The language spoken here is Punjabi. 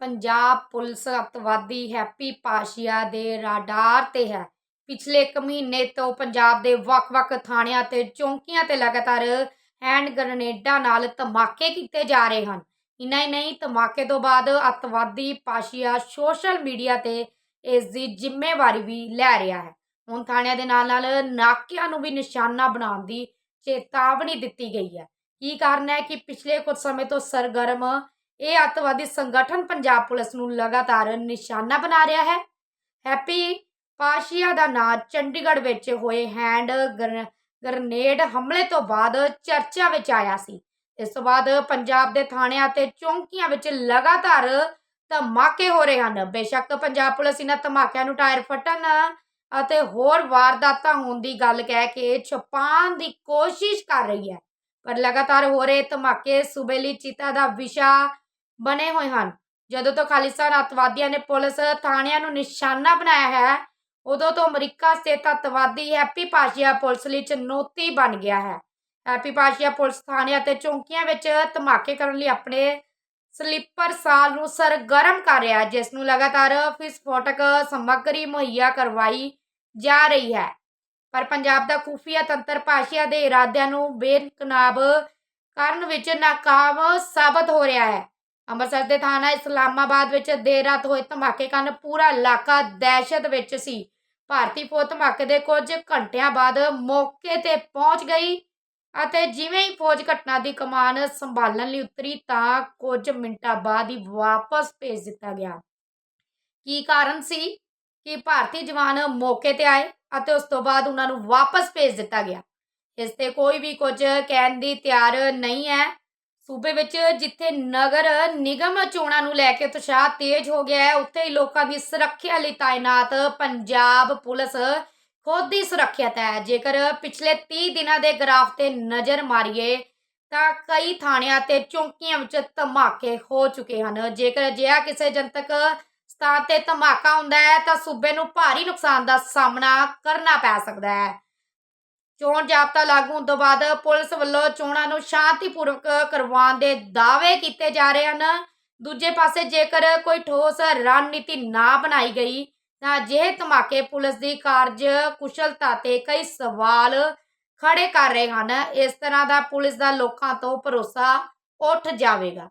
ਪੰਜਾਬ ਪੁਲਿਸ ਅੱਤਵਾਦੀ ਹੈਪੀ ਪਾਸ਼ੀਆ ਦੇ ਰਾਡਾਰ ਤੇ ਹੈ। ਪਿਛਲੇ ਇੱਕ ਮਹੀਨੇ ਤੋਂ ਪੰਜਾਬ ਦੇ ਵੱਖ-ਵੱਖ ਥਾਣਿਆਂ ਤੇ ਚੌਂਕੀਆਂ ਤੇ ਲਗਾਤਾਰ ਹੈਂਡ ਗ੍ਰਨੇਡਾਂ ਨਾਲ ਧਮਾਕੇ ਕੀਤੇ ਜਾ ਰਹੇ ਹਨ। ਇਨਾ ਹੀ ਨਹੀਂ, ਧਮਾਕੇ ਤੋਂ ਬਾਅਦ ਅੱਤਵਾਦੀ ਪਾਸ਼ੀਆ ਸੋਸ਼ਲ ਮੀਡੀਆ ਤੇ ਇਸ ਦੀ ਜ਼ਿੰਮੇਵਾਰੀ ਵੀ ਲੈ ਰਿਹਾ ਹੈ। ਹੁਣ ਥਾਣਿਆਂ ਦੇ ਨਾਲ ਨਾਲ ਨਾਕਿਆਂ ਨੂੰ ਵੀ ਨਿਸ਼ਾਨਾ ਬਣਾਉਣ ਦੀ ਚੇਤਾਵਨੀ ਦਿੱਤੀ ਗਈ ਹੈ। ਕੀ ਕਾਰਨ ਹੈ ਕਿ ਪਿਛਲੇ ਕੁਝ ਸਮੇਂ ਤੋਂ ਸਰਗਰਮ ਇਹ ਅੱਤਵਾਦੀ ਸੰਗਠਨ ਪੰਜਾਬ ਪੁਲਿਸ ਨੂੰ ਲਗਾਤਾਰ ਨਿਸ਼ਾਨਾ ਬਣਾ ਰਿਹਾ ਹੈ। ਹੈਪੀ ਪਾਸ਼ੀਆ ਦਾ ਨਾਂ ਚੰਡੀਗੜ੍ਹ ਵਿੱਚ ਹੋਏ ਹੈਂਡ ਗਰ- ਗ੍ਰਨੇਡ ਹਮਲੇ ਤੋਂ ਬਾਅਦ ਚਰਚਾ ਵਿੱਚ ਆਇਆ ਸੀ। ਇਸ ਤੋਂ ਬਾਅਦ ਪੰਜਾਬ ਦੇ ਥਾਣਿਆਂ ਤੇ ਚੌਂਕੀਆਂ ਵਿੱਚ ਲਗਾਤਾਰ ਧਮਾਕੇ ਹੋ ਰਹੇ ਹਨ। ਬੇਸ਼ੱਕ ਪੰਜਾਬ ਪੁਲਿਸ ਇਹਨਾਂ ਧਮਾਕਿਆਂ ਨੂੰ ਟਾਇਰ ਫਟਣ ਅਤੇ ਹੋਰ ਵਾਰਦਾਤਾਂ ਹੋਣ ਦੀ ਗੱਲ ਕਹਿ ਕੇ ਛੁਪਾਉਣ ਦੀ ਕੋਸ਼ਿਸ਼ ਕਰ ਰਹੀ ਹੈ। ਪਰ ਲਗਾਤਾਰ ਹੋ ਰਹੇ ਧਮਾਕੇ ਸੂਬੇ ਲਈ ਚਿਤਾ ਦਾ ਵਿਸ਼ਾ ਬਣੇ ਹੋਏ ਹਨ। ਜਦੋਂ ਤੋਂ ਖਾਲਿਸਤਾਨ ਅੱਤਵਾਦੀਆਂ ਨੇ ਪੁਲਿਸ ਥਾਣਿਆਂ ਨੂੰ ਨਿਸ਼ਾਨਾ ਬਣਾਇਆ ਹੈ, ਉਦੋਂ ਤੋਂ ਅਮਰੀਕਾ ਸਥਿਤ ਅੱਤਵਾਦੀ ਹੈਪੀ ਪਾਸ਼ੀਆ ਪੁਲਿਸ ਲਈ ਚੁਣੌਤੀ ਬਣ ਗਿਆ ਹੈ। ਹੈਪੀ ਪਾਸ਼ੀਆ ਪੁਲਿਸ ਥਾਣਿਆਂ ਤੇ ਚੌਂਕੀਆਂ ਵਿੱਚ ਧਮਾਕੇ ਕਰਨ ਲਈ ਆਪਣੇ ਸਲੀਪਰ ਸਾਲ ਨੂੰ ਸਰਗਰਮ ਕਰ ਰਿਹਾ ਜਿਸ ਨੂੰ ਲਗਾਤਾਰ ਵਿਸਫੋਟਕ ਸਮੱਗਰੀ ਮੁਹੱਈਆ ਕਰਵਾਈ ਜਾ ਰਹੀ ਹੈ। ਪਰ ਪੰਜਾਬ ਦਾ ਖੂਫੀਆ ਤੰਤਰ ਪਾਸ਼ੀਆ ਦੇ ਇਰਾਦਿਆਂ ਨੂੰ ਬੇਨਕਾਬ ਕਰਨ ਵਿੱਚ ਨਾਕਾਮ ਸਾਬਤ ਹੋ ਰਿਹਾ ਹੈ। ਅੰਮ੍ਰਿਤਸਰ ਦੇ ਥਾਣਾ ਇਸਲਾਮਾਬਾਦ ਵਿੱਚ ਦੇਰ ਰਾਤ ਹੋਏ ਧਮਾਕੇ ਕਾਰਨ ਪੂਰਾ ਇਲਾਕਾ ਦਹਿਸ਼ਤ ਵਿੱਚ ਸੀ। ਭਾਰਤੀ ਫੌਜ ਧਮਾਕੇ ਦੇ ਕੁਝ ਘੰਟਿਆਂ ਬਾਅਦ ਮੌਕੇ ਤੇ ਪਹੁੰਚ ਗਈ ਅਤੇ ਜਿਵੇਂ ਹੀ ਫੌਜ ਘਟਨਾ ਦੀ ਕਮਾਨ ਸੰਭਾਲਣ ਲਈ ਉਤਰੀ ਤਾਂ ਕੁਝ ਮਿੰਟਾਂ ਬਾਅਦ ਹੀ ਵਾਪਸ ਭੇਜ ਦਿੱਤਾ ਗਿਆ। ਕੀ ਕਾਰਨ ਸੀ? ਕਿ ਭਾਰਤੀ ਜਵਾਨ ਮੌਕੇ ਤੇ ਆਏ ਅਤੇ ਉਸ ਤੋਂ ਬਾਅਦ ਉਹਨਾਂ ਨੂੰ ਵਾਪਸ ਭੇਜ ਦਿੱਤਾ ਗਿਆ? ਇਸ ਤੇ ਕੋਈ ਵੀ ਕੁਝ ਕਹਿਣ ਦੀ ਤਿਆਰ ਨਹੀਂ ਹੈ। ਸੂਬੇ ਵਿੱਚ ਜਿੱਥੇ ਨਗਰ ਨਿਗਮ ਚੋਣਾਂ ਨੂੰ ਲੈ ਕੇ ਉਤਸ਼ਾਹ ਤੇਜ਼ ਹੋ ਗਿਆ ਹੈ, ਉੱਥੇ ਹੀ ਲੋਕਾਂ ਦੀ ਸੁਰੱਖਿਆ ਲਈ ਤਾਇਨਾਤ ਪੰਜਾਬ ਪੁਲਿਸ ਖੁਦ ਹੀ ਸੁਰੱਖਿਅਤ ਹੈ ਜੇਕਰ ਪਿਛਲੇ 30 ਦਿਨਾਂ ਦੇ ਗ੍ਰਾਫ ਤੇ ਨਜ਼ਰ ਮਾਰੀਏ, ਤਾਂ ਕਈ ਥਾਣਿਆਂ ਤੇ ਚੌਂਕੀਆਂ ਵਿੱਚ ਧਮਾਕੇ ਹੋ ਚੁੱਕੇ ਹਨ। ਜੇਕਰ ਅਜਿਹਾ ਕਿਸੇ ਜਨਤਕ ਸਥਾਨ ਤੇ ਧਮਾਕਾ ਹੁੰਦਾ ਹੈ, ਤਾਂ ਸੂਬੇ ਨੂੰ ਭਾਰੀ ਨੁਕਸਾਨ ਦਾ ਸਾਹਮਣਾ ਕਰਨਾ ਪੈ ਸਕਦਾ ਹੈ। ਚੋਣ ਜਾਬਤਾ ਲਾਗੂ ਹੋਣ ਤੋਂ ਬਾਅਦ ਪੁਲਿਸ ਵੱਲੋਂ ਚੋਣਾਂ ਨੂੰ ਸ਼ਾਂਤੀਪੂਰਵਕ ਕਰਵਾਉਣ ਦੇ ਦਾਅਵੇ ਕੀਤੇ ਜਾ ਰਹੇ ਹਨ। ਦੂਜੇ ਪਾਸੇ ਜੇਕਰ ਕੋਈ ਠੋਸ ਰਣਨੀਤੀ ਨਾ ਬਣਾਈ ਗਈ, ਤਾਂ ਅਜਿਹੇ ਧਮਾਕੇ ਪੁਲਿਸ ਦੀ ਕਾਰਜ ਕੁਸ਼ਲਤਾ ਤੇ ਕਈ ਸਵਾਲ ਖੜੇ ਕਰ ਰਹੇ ਹਨ। ਇਸ ਤਰ੍ਹਾਂ ਦਾ ਪੁਲਿਸ ਦਾ ਲੋਕਾਂ ਤੋਂ ਭਰੋਸਾ ਉੱਠ ਜਾਵੇਗਾ।